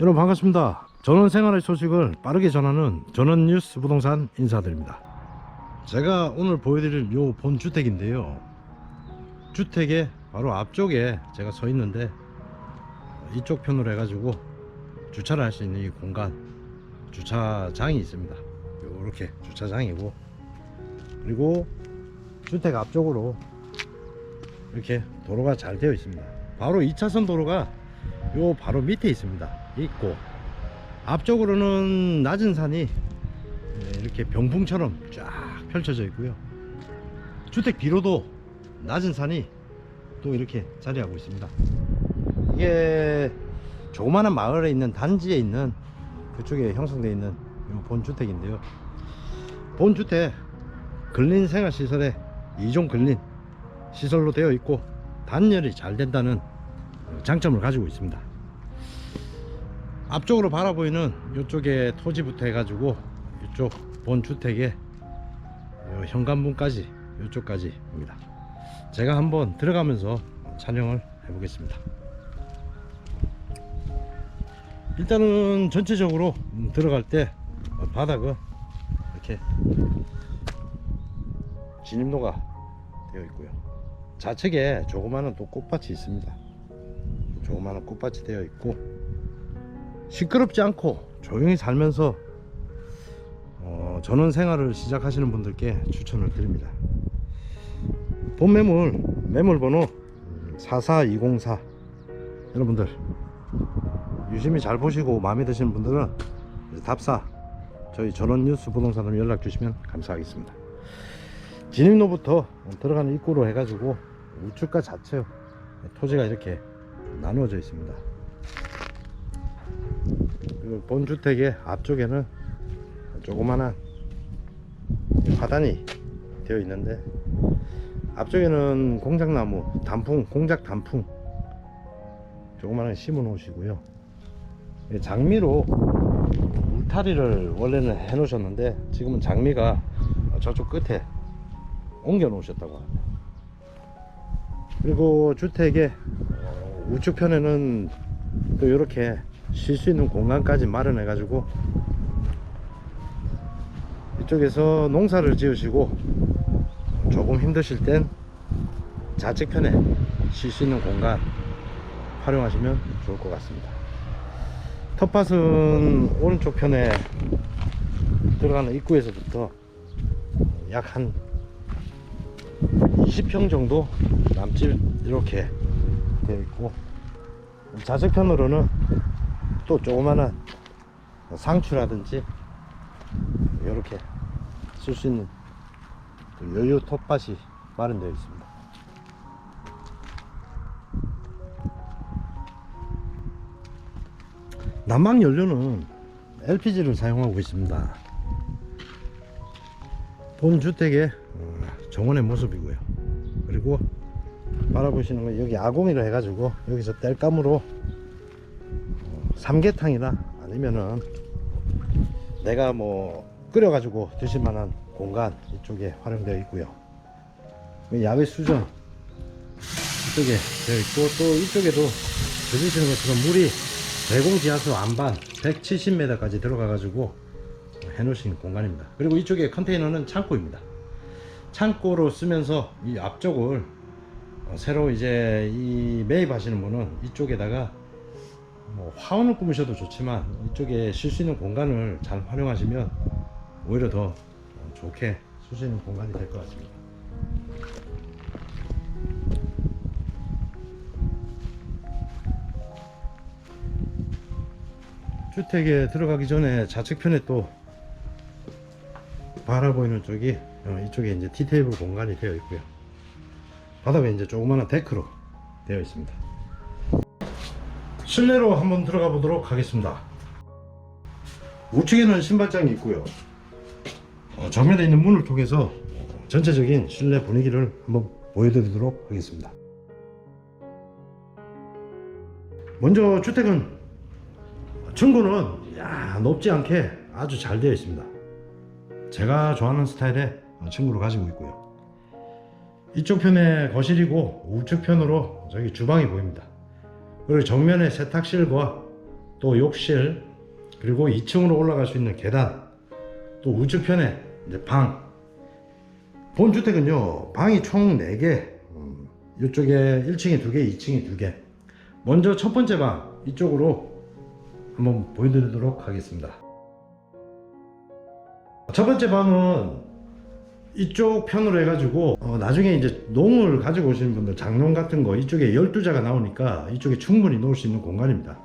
여러분 반갑습니다. 전원 생활의 소식을 빠르게 전하는 전원 뉴스 부동산 인사드립니다. 제가 오늘 보여드릴 요 본 주택인데요. 주택의 바로 앞쪽에 제가 서 있는데 이쪽 편으로 해가지고 주차를 할 수 있는 이 공간 주차장이 있습니다. 요렇게 주차장이고 그리고 주택 앞쪽으로 이렇게 도로가 잘 되어 있습니다. 바로 2차선 도로가 요 바로 밑에 있습니다. 있고 앞쪽으로는 낮은 산이 예, 이렇게 병풍처럼 쫙 펼쳐져 있고요. 주택 뒤로도 낮은 산이 또 이렇게 자리하고 있습니다. 이게 조그마한 마을에 있는 단지에 있는 그쪽에 형성되어 있는 요 본주택인데요. 본주택 근린생활시설에 이종 근린 시설로 되어 있고 단열이 잘 된다는 장점을 가지고 있습니다. 앞쪽으로 바라보이는 이쪽에 토지부터 해가지고 이쪽 본 주택의 요 현관문까지 이쪽까지입니다. 제가 한번 들어가면서 촬영을 해보겠습니다. 일단은 전체적으로 음, 들어갈 때 바닥은 이렇게 진입로가 되어 있고요. 좌측에 조그마한 또 꽃밭이 있습니다. 조그마한 꽃밭이 되어 있고 시끄럽지 않고 조용히 살면서 어, 전원 생활을 시작하시는 분들께 추천을 드립니다. 본 매물 매물 번호 44204 여러분들 유심히 잘 보시고 마음에 드시는 분들은 답사 저희 전원 뉴스 부동산으로 연락 주시면 감사하겠습니다. 진입로부터 들어가는 입구로 해가지고 우측과 좌측 토지가 이렇게 나누어져 있습니다. 그리고 본 주택의 앞쪽에는 조그만한 화단이 되어 있는데 앞쪽에는 공작나무 단풍 공작 단풍 조그만하게 심어 놓으시고요 장미로 울타리를 원래는 해 놓으셨는데 지금은 장미가 저쪽 끝에 옮겨 놓으셨다고 합니다 그리고 주택의 어, 우측편에는 또 이렇게 쉴 수 있는 공간까지 마련해 가지고 이쪽에서 농사를 지으시고 조금 힘드실 땐 좌측편에 쉴 수 있는 공간 활용하시면 좋을 것 같습니다. 텃밭은 오른쪽 편에 들어가는 입구에서부터 약 한 20평 정도 남집 이렇게 되어 있고 좌측편으로는 또 조그마한 상추라든지 이렇게 쓸 수 있는 또 여유 텃밭이 마련되어 있습니다. 난방 연료는 LPG를 사용하고 있습니다. 본 주택의 어, 정원의 모습이고요. 그리고 바라보시는 건 여기 아공이라 해가지고 여기서 땔감으로 어, 삼계탕이나 아니면은 내가 뭐 끓여가지고 드실 만한 공간 이쪽에 활용되어 있고요. 야외 수전 이쪽에 되어 있고 또 이쪽에도 보시는 것처럼 물이 대공 지하수 안반 170m까지 들어가 가지고 해놓으신 공간입니다. 그리고 이쪽에 컨테이너는 창고입니다. 창고로 쓰면서 이 앞쪽을 어, 새로 이제 이 매입하시는 분은 이쪽에다가 뭐 화원을 꾸미셔도 좋지만 이쪽에 쉴 수 있는 공간을 잘 활용하시면 오히려 더 어, 좋게 쓸 수 있는 공간이 될 것 같습니다. 주택에 들어가기 전에 좌측편에 또 바라보이는 쪽이 어, 이쪽에 이제 티테이블 공간이 되어 있고요. 바닥에 이제 조그마한 데크로 되어 있습니다. 실내로 한번 들어가 보도록 하겠습니다. 우측에는 신발장이 있고요. 어, 정면에 있는 문을 통해서 전체적인 실내 분위기를 한번 보여드리도록 하겠습니다. 먼저 주택은 층고는 야, 높지 않게 아주 잘 되어 있습니다. 제가 좋아하는 스타일의 층고를 가지고 있고요. 이쪽 편에 거실이고 우측 편으로 저기 주방이 보입니다. 그리고 정면에 세탁실과 또 욕실, 그리고 2층으로 올라갈 수 있는 계단, 또 우측 편에 이제 방. 본 주택은요, 방이 총 4개. 음, 이쪽에 1층에 2개, 2층에 2개. 먼저 첫 번째 방, 이쪽으로 한번 보여드리도록 하겠습니다. 첫 번째 방은 이쪽 편으로 해가지고 어, 나중에 이제 농을 가지고 오시는 분들 장롱 같은 거 이쪽에 12자가 나오니까 이쪽에 충분히 놓을 수 있는 공간입니다.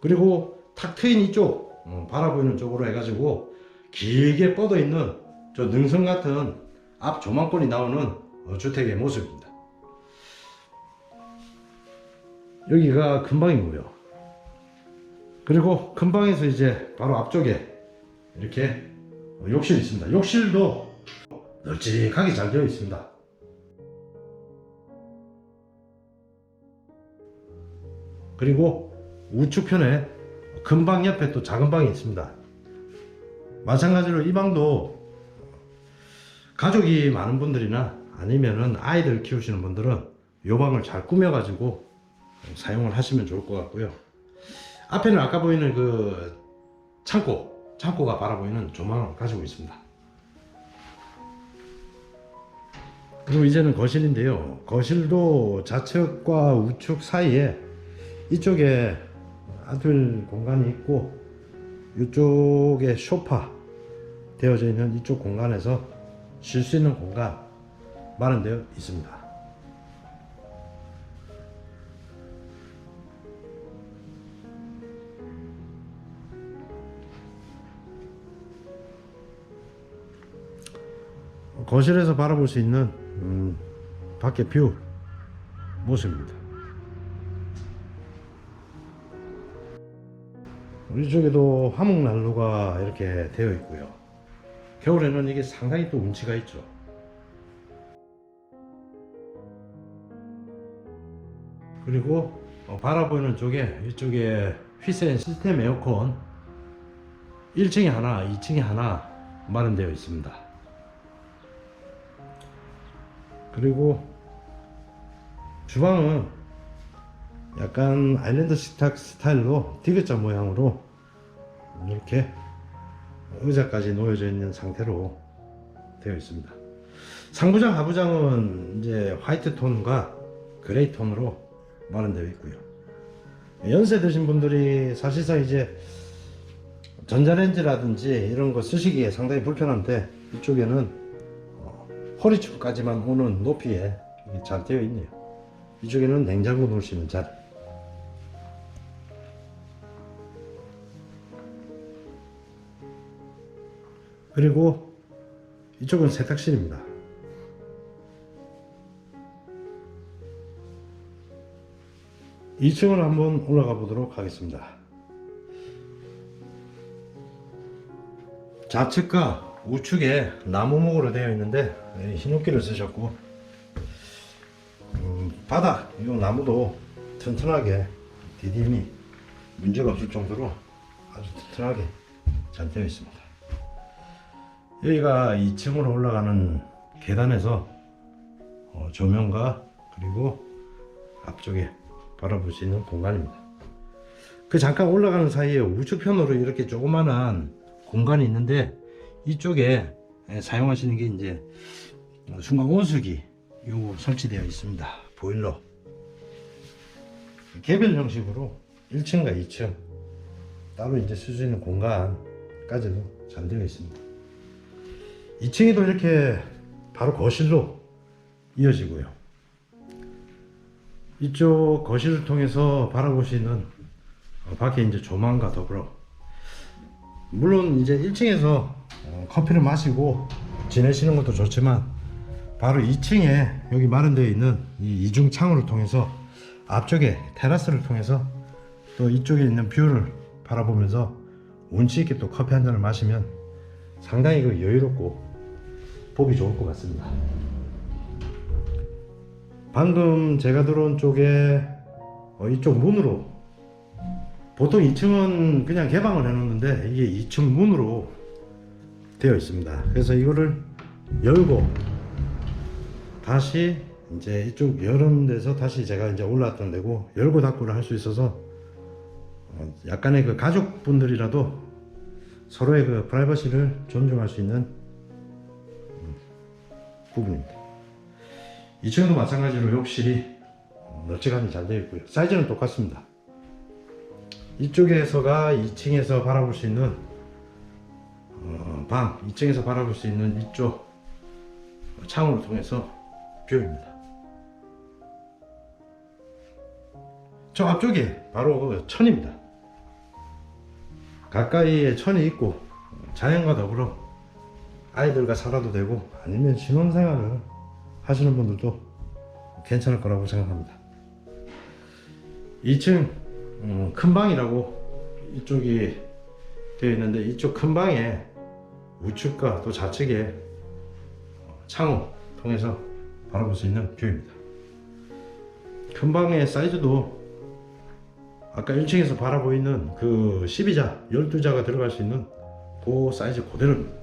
그리고 탁 트인 이쪽 어, 바라보이는 쪽으로 해가지고 길게 뻗어 있는 저 능선 같은 앞 조망권이 나오는 어, 주택의 모습입니다. 여기가 큰 방이고요. 그리고 큰 방에서 이제 바로 앞쪽에 이렇게 어, 욕실이 있습니다. 욕실도 널찍하게 잘 되어 있습니다. 그리고 우측편에 큰 방 옆에 또 작은 방이 있습니다. 마찬가지로 이 방도 가족이 많은 분들이나 아니면은 아이들 키우시는 분들은 이 방을 잘 꾸며가지고 사용을 하시면 좋을 것 같고요. 앞에는 아까 보이는 그 창고, 창고가 바라보이는 조망을 가지고 있습니다. 그리고 이제는 거실인데요. 거실도 좌측과 우측 사이에 이쪽에 아들 공간이 있고 이쪽에 소파 되어져 있는 이쪽 공간에서 쉴 수 있는 공간 마련되어 있습니다. 거실에서 바라볼 수 있는 음, 밖의 뷰 모습입니다. 우리 쪽에도 화목 난로가 이렇게 되어 있고요. 겨울에는 이게 상당히 또 운치가 있죠. 그리고 어, 바라보이는 쪽에 이쪽에 휘센 시스템 에어컨 1층에 하나, 2층에 하나 마련되어 있습니다. 그리고 주방은 약간 아일랜드 식탁 스타일로 디귿자 모양으로 이렇게 의자까지 놓여져 있는 상태로 되어 있습니다. 상부장, 하부장은 이제 화이트 톤과 그레이 톤으로 마련되어 있고요. 연세 드신 분들이 사실상 이제 전자레인지라든지 이런 거 쓰시기에 상당히 불편한데 이쪽에는 허리춤까지만 오는 높이에 잘 되어 있네요. 이쪽에는 냉장고 놓을 수 있는 자리. 그리고 이쪽은 세탁실입니다. 이층을 한번 올라가 보도록 하겠습니다. 좌측과 우측에 나무목으로 되어 있는데 네, 흰옥기를 쓰셨고 음, 바닥 이 나무도 튼튼하게 디딤이 문제가 없을 정도로 아주 튼튼하게 잘 되어 있습니다. 여기가 2층으로 올라가는 계단에서 어, 조명과 그리고 앞쪽에 바라볼 수 있는 공간입니다. 그 잠깐 올라가는 사이에 우측편으로 이렇게 조그만한 공간이 있는데 이쪽에 예, 사용하시는 게 이제 순간 온수기 요 설치되어 있습니다. 보일러 개별 형식으로 1층과 2층 따로 이제 쓸 수 있는 공간까지도 잘 되어 있습니다. 2층에도 이렇게 바로 거실로 이어지고요. 이쪽 거실을 통해서 바라보시는 어, 밖에 이제 조망과 더불어 물론 이제 1층에서 어, 커피를 마시고 지내시는 것도 좋지만 바로 2층에 여기 마련되어 있는 이 이중 창호를 통해서 앞쪽에 테라스를 통해서 또 이쪽에 있는 뷰를 바라보면서 운치 있게 또 커피 한 잔을 마시면 상당히 그 여유롭고 보기 좋을 것 같습니다. 방금 제가 들어온 쪽에 어, 이쪽 문으로 보통 2층은 그냥 개방을 해놓는데 이게 2층 문으로 되어 있습니다. 그래서 이거를 열고 다시 이제 이쪽 여는 데서 다시 제가 이제 올라왔던 데고 열고 닫고를 할 수 있어서 어, 약간의 그 가족분들이라도 서로의 그 프라이버시를 존중할 수 있는 음, 부분입니다. 2층도 마찬가지로 욕실이 어, 널찍하니 잘 되어 있고요. 사이즈는 똑같습니다. 이쪽에서가 2층에서 바라볼 수 있는 어, 방, 2층에서 바라볼 수 있는 이쪽 창호를 통해서 뷰입니다. 저 앞쪽에 바로 그 천입니다. 가까이에 천이 있고 자연과 더불어 아이들과 살아도 되고 아니면 신혼생활을 하시는 분들도 괜찮을 거라고 생각합니다. 2층 음, 큰 방이라고 이쪽이 되어 있는데 이쪽 큰 방에 우측과 또 좌측에 창호 통해서 바라볼 수 있는 뷰입니다. 큰 방의 사이즈도 아까 1층에서 바라보이는 그 12자, 12자가 들어갈 수 있는 그 사이즈 그대로입니다.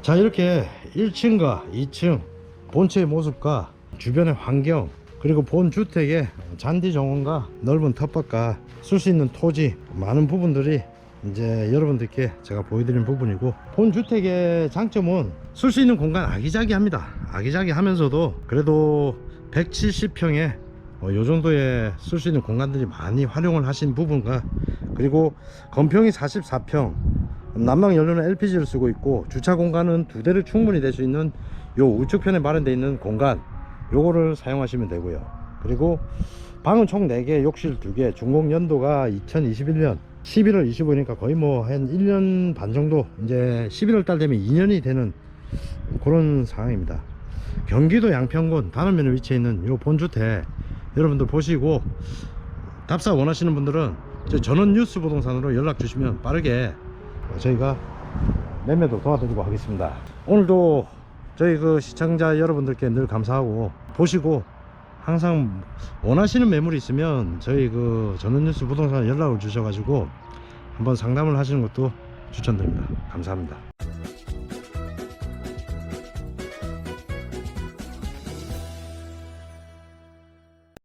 자 이렇게 1층과 2층 본체의 모습과 주변의 환경 그리고 본 주택의 잔디 정원과 넓은 텃밭과 쓸 수 있는 토지 많은 부분들이 이제 여러분들께 제가 보여드린 부분이고 본 주택의 장점은 쓸 수 있는 공간 아기자기합니다. 아기자기하면서도 그래도 170평에 어, 요 정도의 쓸 수 있는 공간들이 많이 활용을 하신 부분과 그리고 건평이 44평 난방 연료는 LPG를 쓰고 있고 주차 공간은 두 대를 충분히 될수 있는 요 우측편에 마련되어 있는 공간 요거를 사용하시면 되고요. 그리고 방은 총 4개 욕실 2개. 준공 연도가 2021년 11월 25일이니까 거의 뭐 한 1년 반 정도 이제 11월 달 되면 2년이 되는 그런 상황입니다. 경기도 양평군 단원면에 위치해 있는 요 본주택 여러분들 보시고 답사 원하시는 분들은 저 전원 뉴스 부동산으로 연락 주시면 빠르게 저희가 매매도 도와드리고 하겠습니다. 오늘도 저희 그 시청자 여러분들께 늘 감사하고 보시고 항상 원하시는 매물이 있으면 저희 그 전원뉴스 부동산 연락을 주셔가지고 한번 상담을 하시는 것도 추천드립니다. 감사합니다.